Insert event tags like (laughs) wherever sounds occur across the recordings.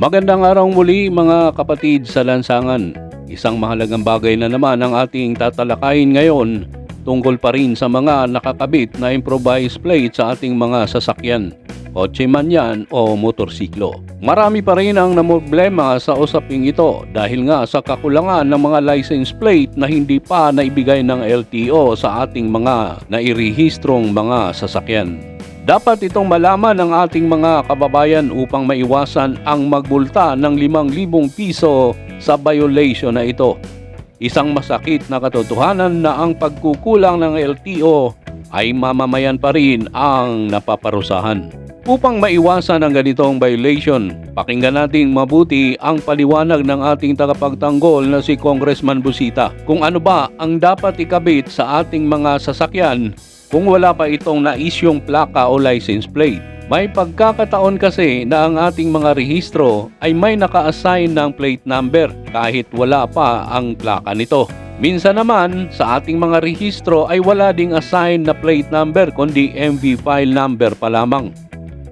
Magandang araw muli mga kapatid sa lansangan. Isang mahalagang bagay na naman ang ating tatalakayin ngayon tungkol pa rin sa mga nakakabit na improvised plate sa ating mga sasakyan. Kotse man yan o motorsiklo. Marami pa rin ang namproblema sa usaping ito dahil nga sa kakulangan ng mga license plate na hindi pa naibigay ng LTO sa ating mga nairehistrong mga sasakyan. Dapat itong malaman ng ating mga kababayan upang maiwasan ang magbulta ng 5,000 piso sa violation na ito. Isang masakit na katotohanan na ang pagkukulang ng LTO ay mamamayan pa rin ang napaparusahan. Upang maiwasan ang ganitong violation, pakinggan natin mabuti ang paliwanag ng ating tagapagtanggol na si Congressman Busita kung ano ba ang dapat ikabit sa ating mga sasakyan kung wala pa itong naisyong plaka o license plate. May pagkakataon kasi na ang ating mga rehistro ay may naka-assign ng plate number kahit wala pa ang plaka nito. Minsan naman sa ating mga rehistro ay wala ding assign na plate number kundi MV file number pa lamang.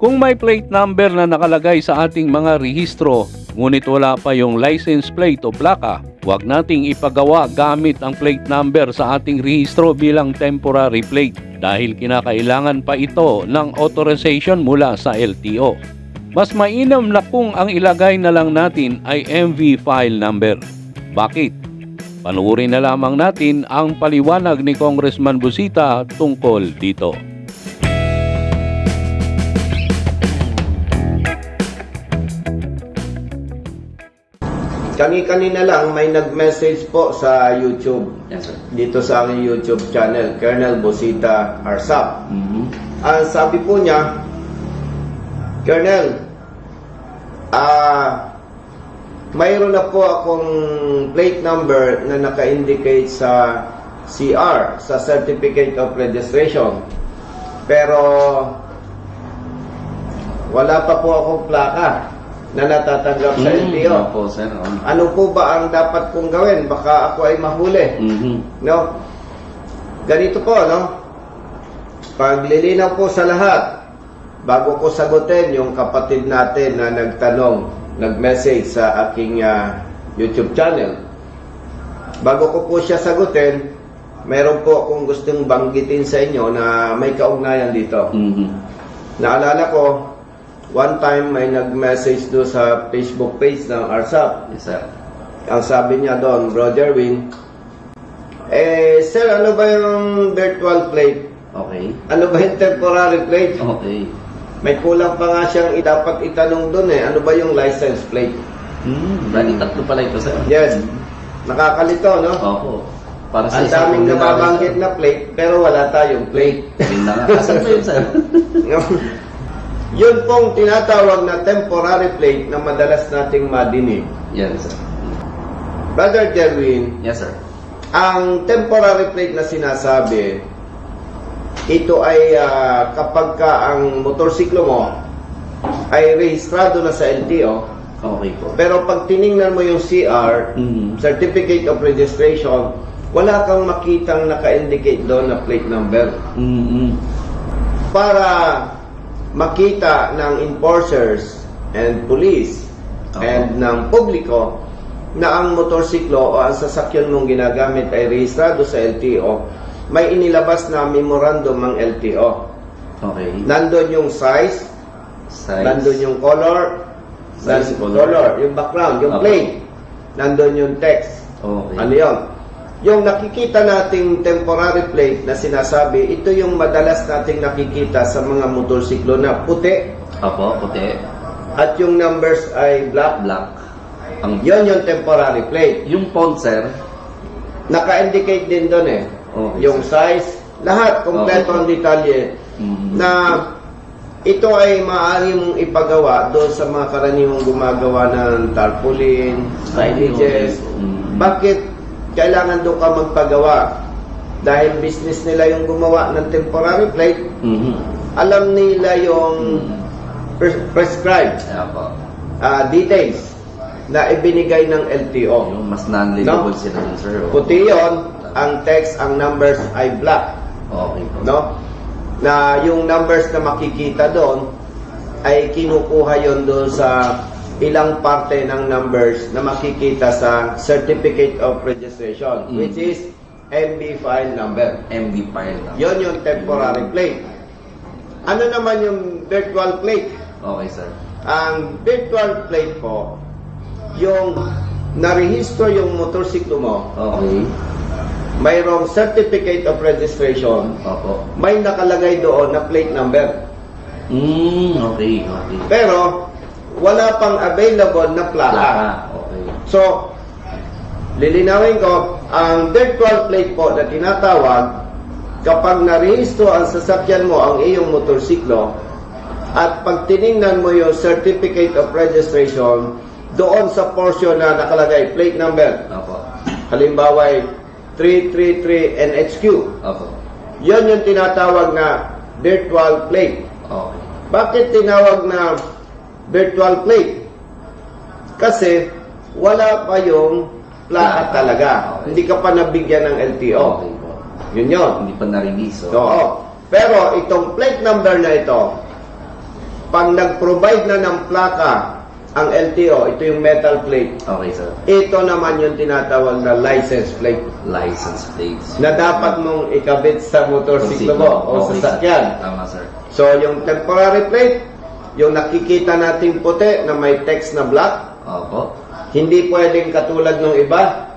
Kung may plate number na nakalagay sa ating mga rehistro, ngunit wala pa yung license plate o plaka, huwag nating ipagawa gamit ang plate number sa ating rehistro bilang temporary plate dahil kinakailangan pa ito ng authorization mula sa LTO. Mas mainam na kung ang ilagay na lang natin ay MV file number. Bakit? Panuorin na lamang natin ang paliwanag ni Congressman Busita tungkol dito. Kani-kanina lang may nag-message po sa YouTube Yes, sir. dito sa aking YouTube channel, Colonel Bosita Arsap. Mm-hmm. Ang sabi po niya, Colonel, ah, mayroon na po akong plate number na naka-indicate sa CR, sa Certificate of Registration. Pero wala pa po akong plaka na natatanggap sa LTO. po, sir. Um, Ano po ba ang dapat kong gawin? Baka ako ay mahuli. mm-hmm. No? Ganito po, no? Paglilinaw po sa lahat, bago ko sagutin yung kapatid natin na nagtanong, nag-message sa aking ah, YouTube channel. Bago ko po siya sagutin, meron po akong gustong banggitin sa inyo na may kaugnayan dito. Mm-hmm. Naalala ko, one time may nag-message do sa Facebook page ng ARSAP. Yes, sir. Ang sabi niya doon, Bro Jerwin, eh, sir, ano ba yung virtual plate? Okay. Ano ba yung temporary plate? Okay. May kulang pa nga siyang dapat itanong doon eh. Ano ba yung license plate? Mm, bali tatlo pala ito, sir. Yes. Nakakalito, no? Opo. Para sa Ang isang daming ordinary, nababanggit na plate, pero wala tayong plate. Yun na nga. Asan ba yun, sir? (laughs) Yun pong tinatawag na temporary plate na madalas nating madinig. Yan, sir. Brother Jerwin, Yes, sir. Ang temporary plate na sinasabi, ito ay ah, kapag ka ang motorsiklo mo ay rehistrado na sa LTO, Okay po. pero pag tiningnan mo yung CR, Mm-hmm. Certificate of Registration, wala kang makitang naka-indicate doon na plate number. Mm-hmm. Para makita ng enforcers and police Oo. and ng publiko na ang motorsiklo o ang sasakyan mong ginagamit ay rehistrado sa LTO, may inilabas na memorandum ng LTO. Okay. Nandun yung size, Size. nandun yung color, Size, nandun- color. color, yung background, yung Okay. plate, nandun yung text. Okay. Ano yun? Yung nakikita nating temporary plate na sinasabi, ito yung madalas nating nakikita sa mga motorsiklo na puti Opo, puti. at yung numbers ay black. Black. Ang, Yon yung temporary plate. yung sir. Naka-indicate din doon eh. Okay, yung sir. size, lahat, kompleto Okay. ang detalye Mhm. na ito ay maaari mong ipagawa doon sa mga karaniwang gumagawa ng tarpaulin, signages. Mhm. Bakit kailangan doon ka magpagawa? Dahil business nila yung gumawa ng temporary plate, Mhm. alam nila yung Mhm. pres- prescribed ah, details na ibinigay ng LTO. Yung mas non-readable sila dun, sir. oh. Puti yon, ang text, ang numbers ay black. Okay po. no? Na yung numbers na makikita doon ay kinukuha yon doon sa ilang parte ng numbers na makikita sa Certificate of Registration, Mm. which is MB file number. MB file lang. Yon yung temporary plate. Ano naman yung virtual plate? Okay, sir. Ang virtual plate po, yung narehistro yung motorsiklo mo, Okay. mayroong certificate of registration, Opo. may nakalagay doon na plate number. Mm, okay, okay. Pero, wala pang available na plaka. Plaka. Okay. So, lilinawin ko, ang virtual plate po na tinatawag, kapag narehistro ang sasakyan mo ang iyong motorsiklo, at pag tiningnan mo yung certificate of registration, doon sa portion na nakalagay plate number, Opo. halimbawa ay 333 NHQ, Opo. yon yung tinatawag na virtual plate. Okay. Bakit tinawag na virtual plate? Kasi wala pa yung plaka talaga. Okay. Hindi ka pa nabigyan ng LTO. Okay po. Yun yun. Hindi pa na-release. oh. Oo. Pero itong plate number na ito, pag nag-provide na ng plaka ang LTO, ito yung metal plate. Okay, sir. Ito naman yung tinatawag na license plate License plates. na dapat mong ikabit sa motorsiklo mo o Okay, sasakyan. sir. Tama, sir. So, yung temporary plate, yung nakikita nating puti na may text na black, Opo. hindi pwedeng katulad ng iba,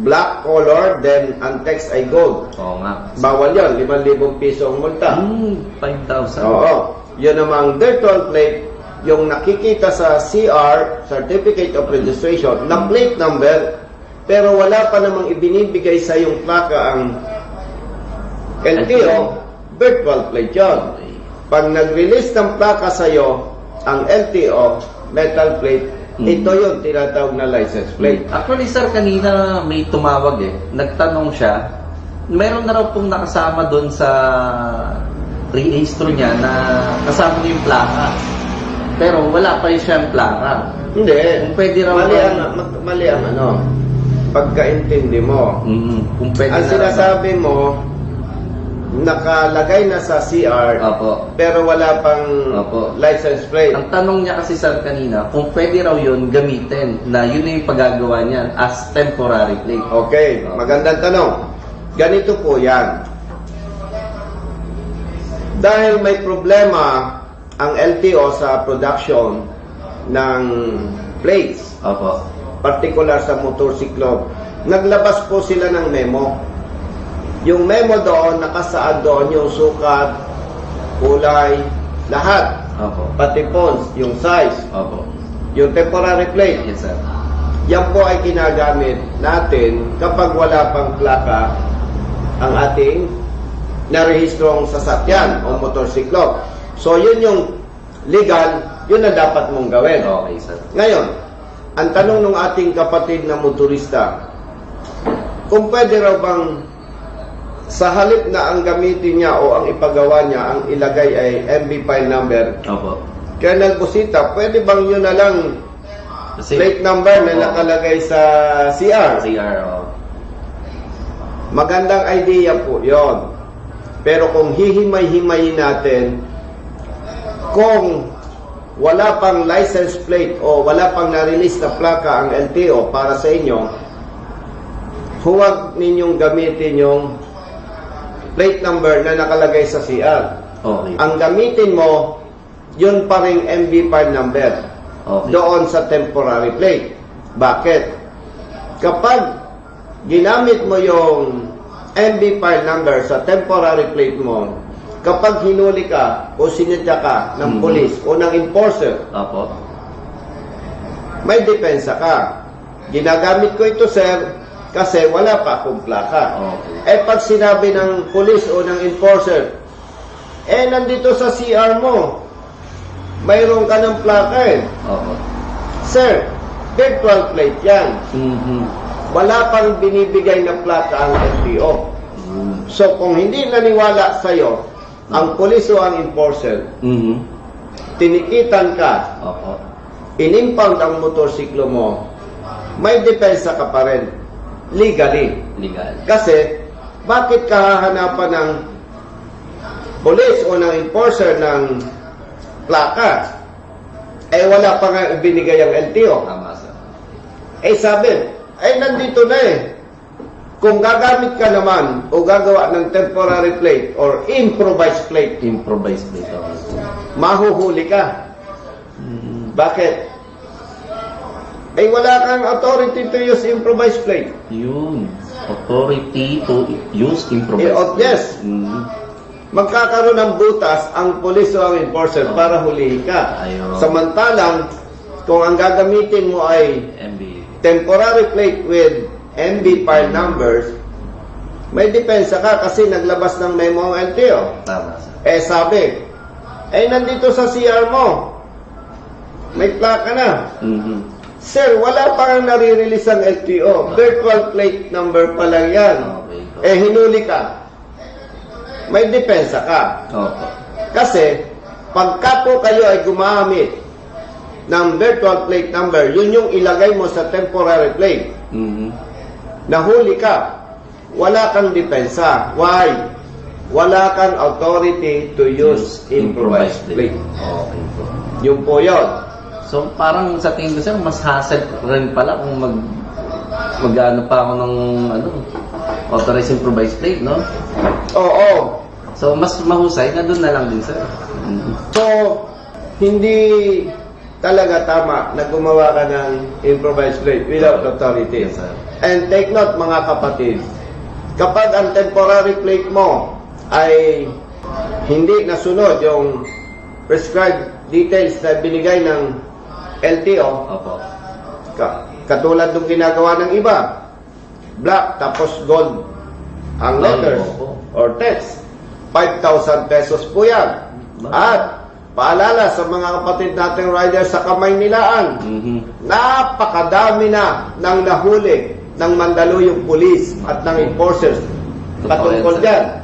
black color, then ang text ay gold. Oo nga. Bawal yon 5,000 piso ang multa. Mm, 5,000. Oo. Yun namang virtual plate, yung nakikita sa CR, Certificate of Registration, na plate number, pero wala pa namang ibinibigay sa yung plaka ang LTO, virtual plate yon. Pag nag-release ng plaka sa'yo, ang LTO, metal plate, Hmm. ito yung tinatawag na license plate. Actually, sir, kanina may tumawag eh. Nagtanong siya. Meron na raw pong nakasama doon sa rehistro niya na kasama niya yung plaka. Pero wala pa rin siyang plaka. Hindi. Kung pwede raw mali ang, ma- mali ang ano, pagkaintindi mo. Mm, kung pwede ang na sinasabi mo, nakalagay na sa CR, Opo. pero wala pang Opo. license plate. Ang tanong niya kasi sir kanina, kung pwede raw yun gamitin na yun na yung paggagawa niya as temporary plate. Okay, magandang tanong. Ganito po yan. Dahil may problema ang LTO sa production ng plates, Opo. particular sa motorsiklo, naglabas po sila ng memo. Yung memo doon, nakasaad doon yung sukat, kulay, lahat. Opo. Pati fonts, yung size, Opo. yung temporary plate. Yes sir. Yan po ay ginagamit natin kapag wala pang plaka ang ating narehistrong sasakyan o motorsiklo. So yun yung legal, yun ang dapat mong gawin. Okay sir. Ngayon, ang tanong ng ating kapatid na motorista, kung pwede raw bang sa halip na ang gamitin niya o ang ipagawa niya, ang ilagay ay MB file number, Opo. Colonel Busita, pwede bang yun na lang Kasi plate number na nakalagay sa CR? CR, oh. Magandang idea po yon. Pero kung hihimay-himayin natin, kung wala pang license plate o wala pang na-release na plaka ang LTO para sa inyo, huwag ninyong gamitin yung plate number na nakalagay sa CR. Okay. Ang gamitin mo, yun pa rin MB file number Okay. doon sa temporary plate. Bakit? Kapag ginamit mo yung MB file number sa temporary plate mo, kapag hinuli ka o sinadya ka ng Mhm. police o ng enforcer, Opo. may depensa ka. Ginagamit ko ito, sir, kasi wala pa akong plaka. Okay. Eh pag sinabi ng police o ng enforcer, eh nandito sa CR mo, mayroon ka ng plaka eh. Opo. Sir, virtual plate yan. Mhm. Wala pang binibigay na plaka ang LTO. Mm. So kung hindi naniwala sa'yo, ang police o ang enforcer, Mhm. tinikitan ka, Opo. inimpound ang motorsiklo mo, may depensa ka pa rin. Legally. Legal. Kasi, bakit ka hahanapan ng police o ng enforcer ng plaka? Eh wala pa nga ibinigay ang LTO. Tama, sir. Eh sabi, eh nandito na eh. Kung gagamit ka naman o gagawa ng temporary plate or improvised plate, Improvised dito. mahuhuli ka. Mm, Bakit? Eh wala kang authority to use improvised plate. yun. Authority to use Eh, improvised. oh, yes. Mm, Magkakaroon ng butas ang police o ang enforcer para hulihin ka. Ayun. Samantalang, kung ang gagamitin mo ay MB. temporary plate with MB file numbers, may depensa ka kasi naglabas ng memo ang LTO. Tama. Eh sabi, eh nandito sa CR mo, may plaka na. Mhm. Sir, wala pa kang nare-release ang LTO. Virtual plate number pa lang yan. Okay. Eh hinuli ka. May depensa ka. Opo. Kasi, pagka po kayo ay gumamit ng virtual plate number, yun yung ilagay mo sa temporary plate. Mhm. Nahuli ka. Wala kang depensa. Why? Wala kang authority to use improvised plate. Okay po. Yung po yun. So parang sa tingin ko sir, mas hassle rin pala kung mag mag-ano pa ako ng ano, authorized improvised plate, no? Oo. So mas mahusay na doon na lang din sir. So, hindi talaga tama na gumawa ka ng improvised plate without authority. Yes, sir. And take note mga kapatid, kapag ang temporary plate mo ay hindi nasunod yung prescribed details na binigay ng LTO, Opo. ka- katulad ng ginagawa ng iba, black tapos gold ang letters opo. or text, 5,000 pesos po yan. At paalala sa mga kapatid nating riders sa kamay nilaan, Mhm. napakadami na ng nahuli ng Mandaluyong Police at ng enforcers patungkol dyan.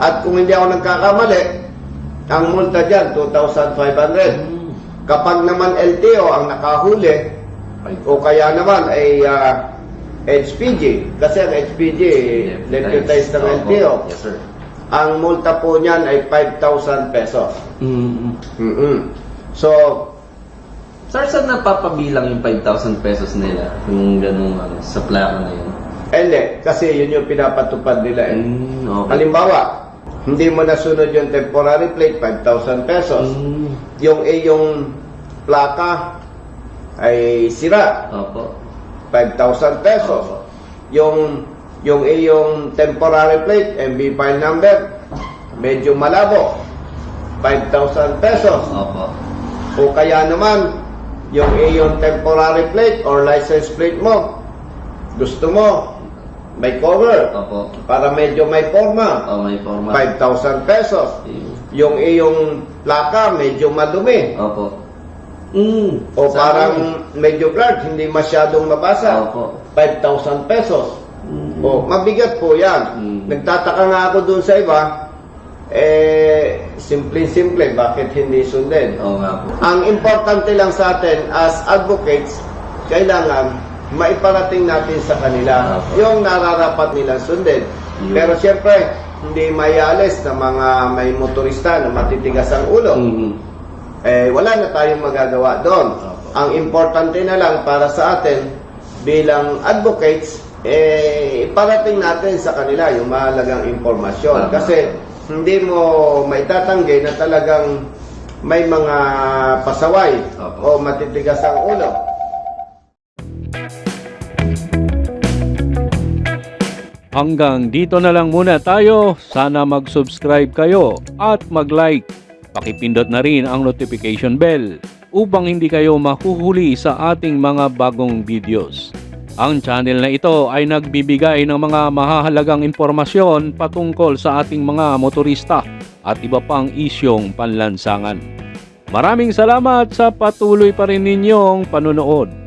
At kung hindi ako nagkakamali, ang multa dyan, 2,500. Kapag naman LTO ang nakahuli, o kaya naman ay ah, HPG, kasi ang HPG, deputized ng Opo. LTO, Yes sir. ang multa po niyan ay 5,000 pesos. Mhm. mm So, Sir, saan napapabilang yung 5,000 pesos nila? Yung ganung ano, sa plaka na yun? hindi, kasi yun yung pinapatupad nila eh. Mm, okay. Halimbawa, hindi mo nasunod yung temporary plate, 5,000 pesos. Mm, Yung iyong plaka ay sira, opo. 5,000 pesos. Opo. Yung yung iyong temporary plate, MB file number, medyo malabo, 5,000 pesos. Opo. O kaya naman, yung iyong temporary plate or license plate mo, gusto mo, may cover, Opo. para medyo may forma, Oh, may forma. 5,000 pesos. Yung iyong plaka, medyo madumi. Opo. Mm, O sa parang medyo blurred, hindi masyadong mabasa. Opo. 5,000 pesos. Mm. O, mabigat po yan. Mm. Nagtataka nga ako dun sa iba, eh, simple-simple, bakit hindi sundin? Oo nga po. Ang importante lang sa atin as advocates, kailangan maiparating natin sa kanila Opo. yung nararapat nilang sundin. Yun. Pero siyempre, hindi mayalis na mga may motorista na matitigas ang ulo. Mhm. Eh, wala na tayong magagawa doon. Ang importante na lang para sa atin bilang advocates, eh, iparating natin sa kanila yung mahalagang impormasyon. Kasi hindi mo maitatanggi na talagang may mga pasaway o matitigas ang ulo. Hanggang dito na lang muna tayo. Sana mag-subscribe kayo at mag-like. Pakipindot na rin ang notification bell upang hindi kayo mahuhuli sa ating mga bagong videos. Ang channel na ito ay nagbibigay ng mga mahahalagang impormasyon patungkol sa ating mga motorista at iba pang isyong panlansangan. Maraming salamat sa patuloy pa rin ninyong panunood.